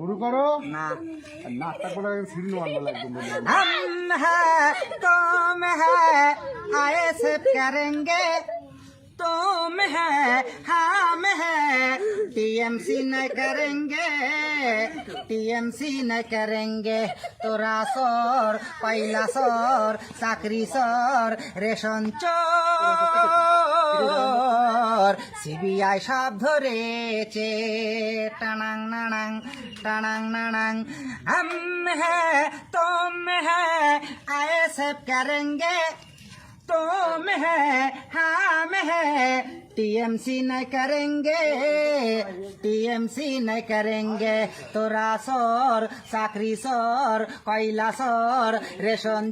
শুরু করো না নাচটা করে সিরিয়াল মারবে একদম বললাম। हम है तुम है आए से करेंगे तुम है हम है टीएमसी न करेंगे टीएमसी न करेंगे তোরা সর পয়লা সর চাকরি সর রেশন চোর সিবিআই সব ধরেছে টানাং নানাং টানাং নানাং हम है तुम है आए सब करेंगे तुम है हम है टीएमसी न करेंगे टीएमसी न करेंगे তোরা সর চাকরি সর কয়লা সর রেশন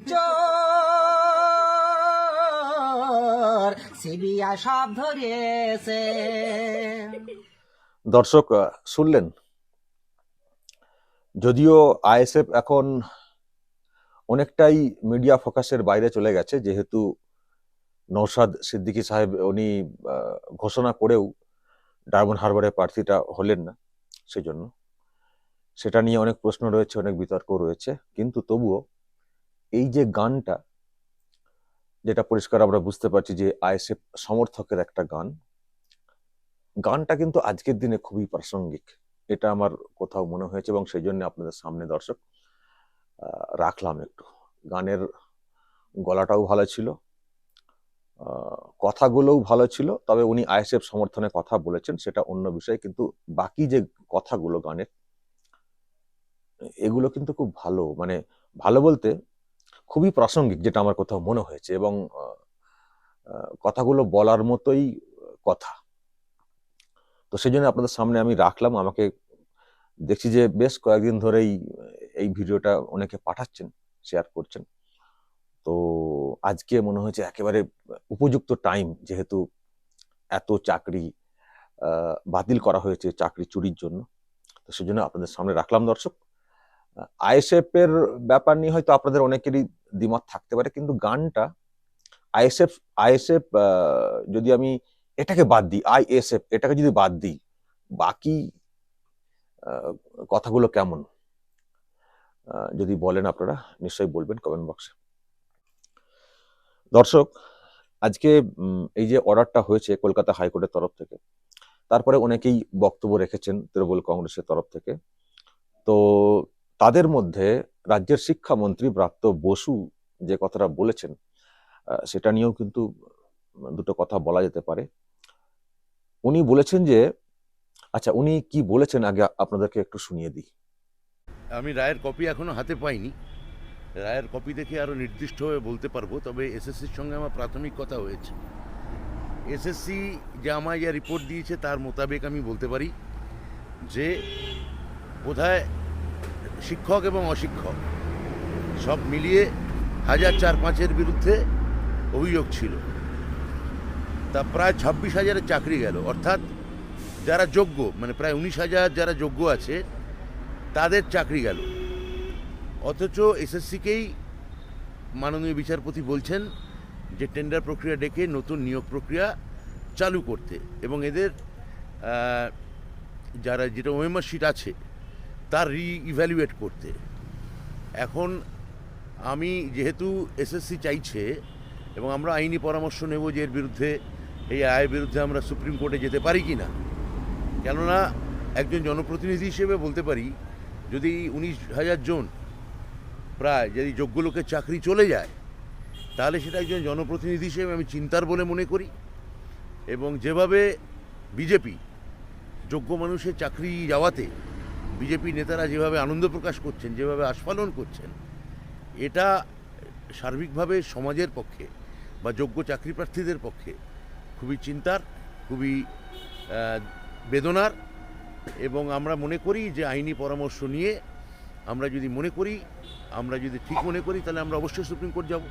চোর সিবিআই সব ধরিয়েছে দর্শক আহ, শুনলেন যদিও আইএসএফ এখন অনেকটাই মিডিয়া ফোকাসের বাইরে চলে গেছে, যেহেতু নৌসাদ সিদ্দিকী সাহেব উনি ঘোষণা করেও ডায়মন্ড হারবারের প্রার্থীটা হলেন না সেই জন্য সেটা নিয়ে অনেক প্রশ্ন রয়েছে, অনেক বিতর্ক রয়েছে, কিন্তু তবুও এই যে গানটা, যেটা পরিষ্কার আমরা বুঝতে পারছি যে আইএসএফ সমর্থকের একটা গান, গানটা কিন্তু আজকের দিনে খুবই প্রাসঙ্গিক। এটা আমার কোথাও মনে হয়েছে এবং সেই জন্য আপনাদের সামনে দর্শক রাখলাম একটু। গানের গলাটাও ভালো ছিল কথাগুলোও ভালো ছিল, তবে উনি আইএসএফ সমর্থনে কথা বলেছেন, সেটা অন্য বিষয়, কিন্তু বাকি যে কথাগুলো গানের, এগুলো কিন্তু খুব ভালো মানে ভালো বলতে খুবই প্রাসঙ্গিক, যেটা আমার কোথাও মনে হয়েছে এবং কথাগুলো বলার মতোই কথা। তো সেই জন্য আপনাদের সামনে আমি রাখলাম। আমাকে দেখছি যে বেশ কয়েকদিন ধরেই এই ভিডিওটা অনেকে পাঠাচ্ছেন শেয়ার করছেন। তো আজকে মনে হয়েছে একেবারে উপযুক্ত টাইম যেহেতু এত চাকরি বাতিল করা হয়েছে চাকরি চুরির জন্য। তো সেই জন্য আপনাদের সামনে রাখলাম দর্শক। আইএসএফ এর ব্যাপার নিয়ে হয়তো আপনাদের অনেকেরই দ্বিমত থাকতে পারে, কিন্তু গানটা আইএসএফ আইএসএফ যদি আমি এটাকে বাদ দিই আইএসএফ এটাকে যদি বাদ দিই, বাকি কথাগুলো কেমন? যদি বলেন আপনারা, নিশ্চয়ই বলবেন কমেন্ট বক্সে দর্শক, আজকে এই যে অর্ডারটা হয়েছে কলকাতা হাইকোর্টের তরফ থেকে, তারপরে অনেকেই বক্তব্য রেখেছেন তৃণমূল কংগ্রেসের তরফ থেকে, তো তাদের মধ্যে রাজ্যের শিক্ষামন্ত্রী ব্রাত্য বসু যে কথাটা বলেছেন সেটা নিয়েও কিন্তু দুটো কথা বলা যেতে পারে। উনি বলেছেন যে আচ্ছা উনি কি বলেছেন আগে আপনাদেরকে একটু শুনিয়ে দিই। আমি রায়ের কপি এখনও হাতে পাইনি। রায়ের কপি দেখে আরও নির্দিষ্টভাবে বলতে পারব, তবে এসএসসির সঙ্গে আমার প্রাথমিক কথা হয়েছে। এসএসসি যে আমায় যা রিপোর্ট দিয়েছে তার মোতাবেক আমি বলতে পারি যে, বোধহয় শিক্ষক এবং অশিক্ষক সব মিলিয়ে হাজার চার পাঁচের বিরুদ্ধে অভিযোগ ছিল। তা প্রায় ছাব্বিশ হাজারের চাকরি গেল। অর্থাৎ যারা যোগ্য মানে প্রায় উনিশ হাজার যারা যোগ্য আছে, তাদের চাকরি গেল। অথচ এসএসসিকেই মাননীয় বিচারপতি বলছেন যে টেন্ডার প্রক্রিয়া ডেকে নতুন নিয়োগ প্রক্রিয়া চালু করতে। এবং এদের যারা যেটা ওএমআর শিট আছে, তার রি ইভ্যালুয়েট করতে। এখন আমি যেহেতু এসএসসি চাইছে, এবং আমরা আইনি পরামর্শ নেব যে এর বিরুদ্ধে এই আয়ের বিরুদ্ধে আমরা সুপ্রিম কোর্টে যেতে পারি কি না? কেননা একজন জনপ্রতিনিধি হিসেবে বলতে পারি, যদি উনিশ হাজার জন প্রায় যদি যোগ্য লোকের চাকরি চলে যায়, তাহলে সেটা একজন জনপ্রতিনিধি হিসেবে আমি চিন্তার বলে মনে করি। এবং যেভাবে বিজেপি যোগ্য মানুষের চাকরি যাওয়াতে বিজেপি নেতারা যেভাবে আনন্দ প্রকাশ করছেন, যেভাবে আস্ফালন করছেন, এটা সার্বিকভাবে সমাজের পক্ষে বা যোগ্য চাকরি প্রার্থীদের পক্ষে খুবই চিন্তার খুবই বেদনার এবং আমরা মনে করি যে আইনি পরামর্শ নিয়ে আমরা যদি মনে করি আমরা যদি ঠিক মনে করি তাহলে আমরা অবশ্যই সুপ্রিম কোর্ট যাব।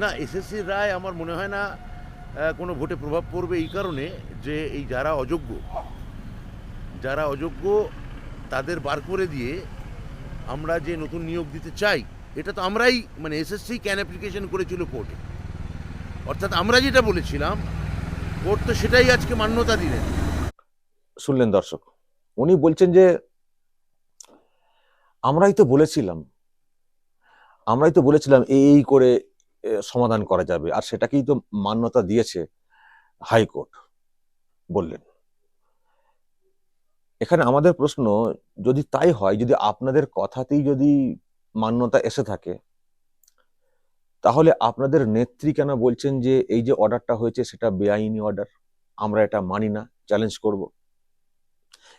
না এসএসসির রায় আমার মনে হয় না কোনো ভোটে প্রভাব পড়বে এই কারণে যে এই যারা অযোগ্য যারা অযোগ্য তাদের বার করে দিয়ে আমরা যে নতুন নিয়োগ দিতে চাই এটা তো আমরাই মানে এসএসসি ক্যান অ্যাপ্লিকেশন করেছিল কোর্টে অর্থাৎ আমরা যেটা বলেছিলাম কোর্ট তো সেটাই আজকে মান্যতা দিলেন। শুনলেন দর্শক, উনি বলছেন যে, আমরাই তো বলেছিলাম, আমরাই তো বলেছিলাম এই করে সমাধান করা যাবে, আর সেটাকেই তো মান্যতা দিয়েছে হাইকোর্ট, বললেন। এখানে আমাদের প্রশ্ন, যদি তাই হয়, যদি আপনাদের কথাতেই যদি মান্যতা এসে থাকে। তাহলে আপনাদের নেত্রী কেন বলছেন যে এই যে অর্ডারটা হয়েছে সেটা বেআইনি অর্ডার? আমরা এটা মানি না চ্যালেঞ্জ করব।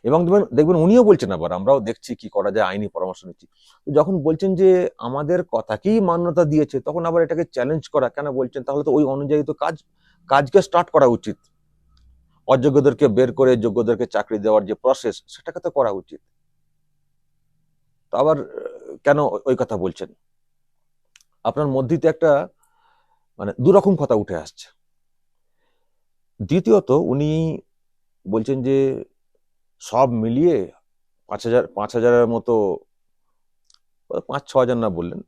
এবং দেখবেন দেখবেন উনিও বলছেন আবার, আমরাও দেখছি কি করা যায়, আইনি পরামর্শ নিচ্ছি। যখন বলছেন যে আমাদের কথাকেই মান্যতা দিয়েছে, তখন আবার এটাকে চ্যালেঞ্জ করা কেন বলছেন? তাহলে তো ওই অনুযায়ী তো কাজ, কাজকে স্টার্ট করা উচিত। অযোগ্যদেরকে বের করে, যোগ্যদেরকে চাকরি দেওয়ার যে প্রসেস সেটাকে তো করা উচিত। তো আবার কেন ওই- কথা বলছেন? আপনার মধ্যেই তো একটা মানে দুরকম কথা উঠে আসছে। দ্বিতীয়ত উনি বলছেন যে সব মিলিয়ে পাঁচ হাজার, পাঁচ হাজারের মতো পাঁচ, ছ হাজার না বললেন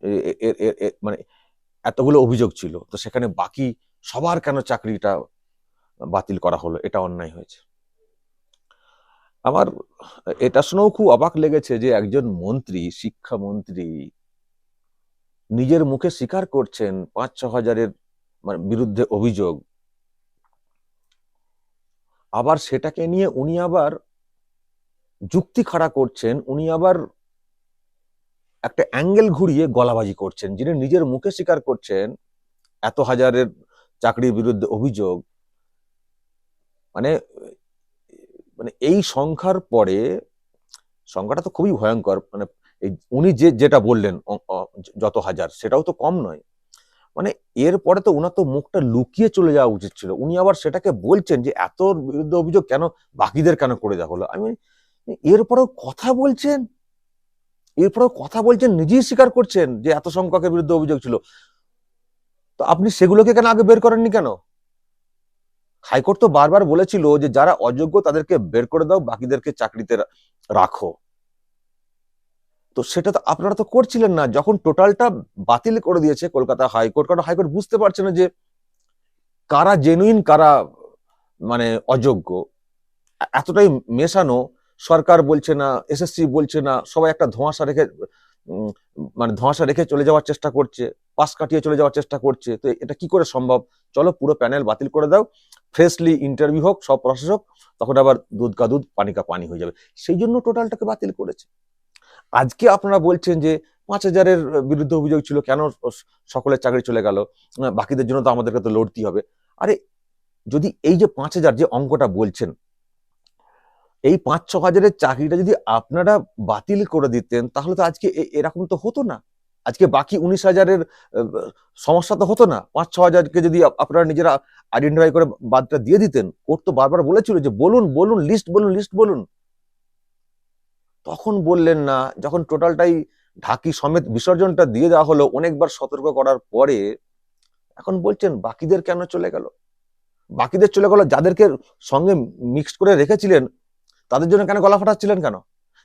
মানে এতগুলো অভিযোগ ছিল। তো সেখানে বাকি সবার কেন চাকরিটা বাতিল করা হলো? এটা অন্যায় হয়েছে। আমার, এটা শুনেও খুব অবাক লেগেছে যে একজন মন্ত্রী, শিক্ষামন্ত্রী নিজের মুখে স্বীকার করছেন পাঁচ, ছ হাজারের মানে বিরুদ্ধে অভিযোগ। আবার সেটাকে নিয়ে উনি আবার যুক্তি খাড়া করছেন, উনি আবার একটা অ্যাঙ্গেল ঘুরিয়ে গলাবাজি করছেন, যিনি নিজের মুখে স্বীকার করছেন এত হাজারের চাকরির বিরুদ্ধে অভিযোগ। মানে মানে এই সংখ্যার পরে সংখ্যাটা তো খুবই ভয়ঙ্কর মানে এই উনি যে, যেটা বললেন যত হাজার, সেটাও তো কম নয়। মানে এরপরে তো ওনার তো মুখটা লুকিয়ে চলে যাওয়া উচিত ছিল। উনি আবার সেটাকে বলছেন যে, এত বিরুদ্ধে অভিযোগ কেন, বাকিদের কেন করে দেওয়া হলো? আমি এরপরেও কথা বলছেন? এরপরেও কথা বলছেন, নিজেই স্বীকার করছেন যে, এত সংখ্যকের বিরুদ্ধে অভিযোগ ছিল। তো আপনি সেগুলোকে কেন আগে বের করেননি কেন? হাইকোর্ট তো বারবার বলেছিল যে যারা অযোগ্য তাদেরকে বের করে দাও, বাকিদেরকে চাকরিতে রাখো। তো সেটা তো আপনারা তো করছিলেন না। যখন টোটালটা বাতিল করে দিয়েছে কলকাতা হাইকোর্ট, কারণ হাইকোর্ট বুঝতে পারছে না যে কারা জেনুইন কারা মানে অযোগ্য। এতটাই মেশানো। সরকার বলছে না, এসএসসি বলছে না, সবাই একটা ধোঁয়াশা রেখে মানে ধোঁয়াশা রেখে চলে যাওয়ার চেষ্টা করছে, পাশ কাটিয়ে চলে যাওয়ার চেষ্টা করছে। তো এটা কি করে সম্ভব? চলো পুরো প্যানেল বাতিল করে দাও। ফ্রেশলি ইন্টারভিউ হোক, সব প্রসেস হোক, তখন আবার দুধ কা দুধ, পানি কা পানি হয়ে যাবে। সেই জন্য টোটালটাকে বাতিল করেছে। আজকে আপনারা বলছেন যে পাঁচ হাজারের বিরুদ্ধে অভিযোগ ছিল, কেন সকলের চাকরি চলে গেল? বাকিদের জন্য তো আমাদেরকে তো লড়তেই হবে। আরে, যদি এই যে পাঁচ হাজার যে অঙ্কটা বলছেন, এই পাঁচ ছ হাজারের চাকরিটা যদি আপনারা বাতিল করে দিতেন, তাহলে তো আজকে এরকম তো হতো না। আজকে বাকি উনিশ হাজারের সমস্যা তো হতো না। পাঁচ, ছ হাজারকে যদি আপনারা নিজেরা আইডেন্টিফাই করে বাদটা দিয়ে দিতেন, কোর্ট তো বারবার বলেছিল যে বলুন বলুন লিস্ট বলুন লিস্ট বলুন। তখন বললেন না, যখন টোটালটাই ঢাকি সমেত বিসর্জনটা দিয়ে দেওয়া হলো, অনেকবার সতর্ক করার পরে এখন বলছেন, বাকিদের কেন চলে গেল? বাকিদের চলে গেল যাদেরকে সঙ্গে মিক্সড করে রেখেছিলেন, তাদের জন্য কেন গলা ফাটাচ্ছিলেন কেন?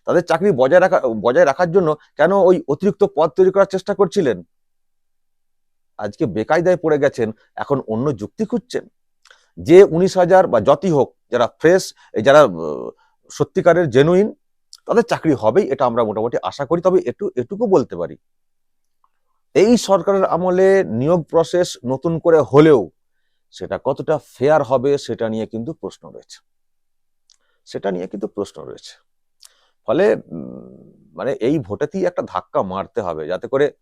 তাদের চাকরি বজায় রাখা, বজায় রাখার জন্য কেন ওই অতিরিক্ত পদ তৈরি করার চেষ্টা করছিলেন? আজকে বেকায়দায় পড়ে গেছেন, এখন অন্য যুক্তি খুঁজছেন। যে উনিশ হাজার বা যতই হোক, যারা ফ্রেশ যারা সত্যিকারের জেনুইন তাদের চাকরি হবেই, এটা আমরা মোটামুটি আশা করি, তবে একটু, এটুকু বলতে পারি। এই সরকারের আমলে নিয়োগ প্রসেস নতুন করে হলেও সেটা কতটা ফেয়ার হবে, সেটা নিয়ে কিন্তু প্রশ্ন রয়েছে। সেটা নিয়ে কিন্তু প্রশ্ন রয়েছে। ফলে মানে এই ভোটেতেই একটা ধাক্কা মারতে হবে যাতে করে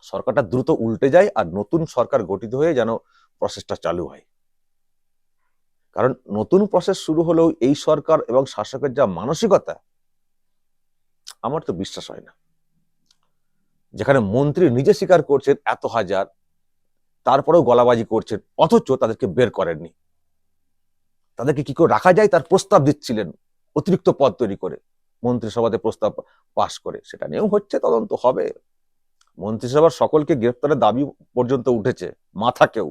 সরকারটা দ্রুত উল্টে যায় আর নতুন সরকার গঠিত হয়ে যেন প্রসেসটা চালু হয়। কারণ নতুন প্রসেস শুরু হলেও এই সরকার এবং শাসকের যা মানসিকতা, আমার তো বিশ্বাস হয় না। যেখানে মন্ত্রী নিজে স্বীকার করছেন এত হাজার, তারপরেও গলাবাজি করছেন, অথচ তাদেরকে বের করেননি। তাদেরকে কি করে রাখা যায়? তার প্রস্তাব দিচ্ছিলেন অতিরিক্ত পদ তৈরি করে। মন্ত্রিসভাতে প্রস্তাব পাশ করে, সেটা নিয়েও হচ্ছে তদন্ত হবে। মন্ত্রিসভার সকলকে গ্রেপ্তারের দাবি পর্যন্ত উঠেছে, মাথা কেউ।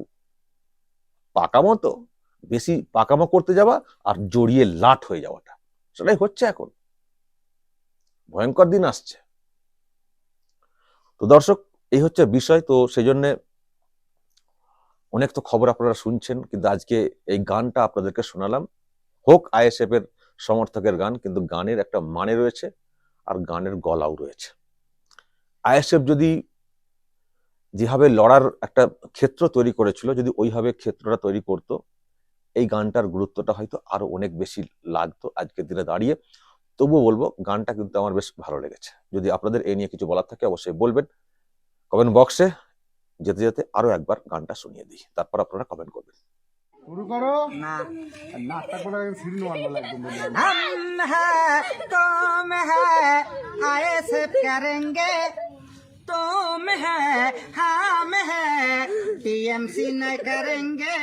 পাকামো তো, বেশি পাকামো করতে যাওয়া আর জড়িয়ে লাট হয়ে যাওয়াটা, সেটাই হচ্ছে এখন। ভয়ঙ্কর দিন আসছে। তো দর্শক, এই হচ্ছে বিষয়, তো সেই জন্য অনেক তো খবর আপনারা শুনছেন, কিন্তু আজকে এই গানটা আপনাদেরকে শোনালাম। হোক আইএসএফ এর সমর্থকের গান, কিন্তু গানের একটা মানে রয়েছে আর গানের গলাও রয়েছে। আইএসএফ যদি যেভাবে লড়ার একটা ক্ষেত্র তৈরি করেছিল, যদি ওইভাবে ক্ষেত্রটা তৈরি করতো, এই গানটার গুরুত্বটা হয়তো আরও অনেক বেশি লাগতো আজকের দিনে দাঁড়িয়ে। তবুও বলব, গানটা কিন্তু আমার বেশ ভালো লেগেছে। যদি আপনাদের এই নিয়ে কিছু বলার থাকে, অবশ্যই বলবেন। কমেন্ট বক্সে যেতে যেতে আরও একবার গানটা শুনিয়ে দিই। তারপর আপনারা কমেন্ট করবেন। শুরু করো না নাচটা করে সিরিন মারবে একদম বলে हम है तुम है आए से करेंगे तुम है हम है टीएमसी न करेंगे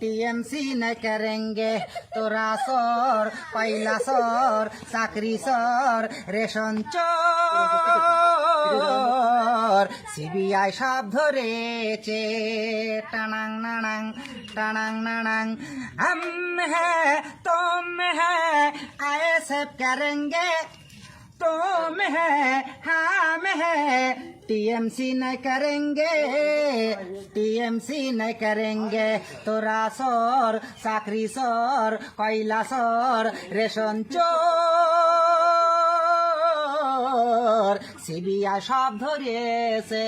टीएमसी न करेंगे তোরা সর পয়লা সর চাকরি সর রেশন চোর সিবিআই সব ধরেছে টানাং নানাং টানাং নানাং हम है तुम है आए सब करेंगे तुम है हम है टीएमसी न करेंगे टीएमसी न करेंगे তোরা সর চাকরি সর কয়লা সর রেশন চোর সিবিআই সব ধরেছে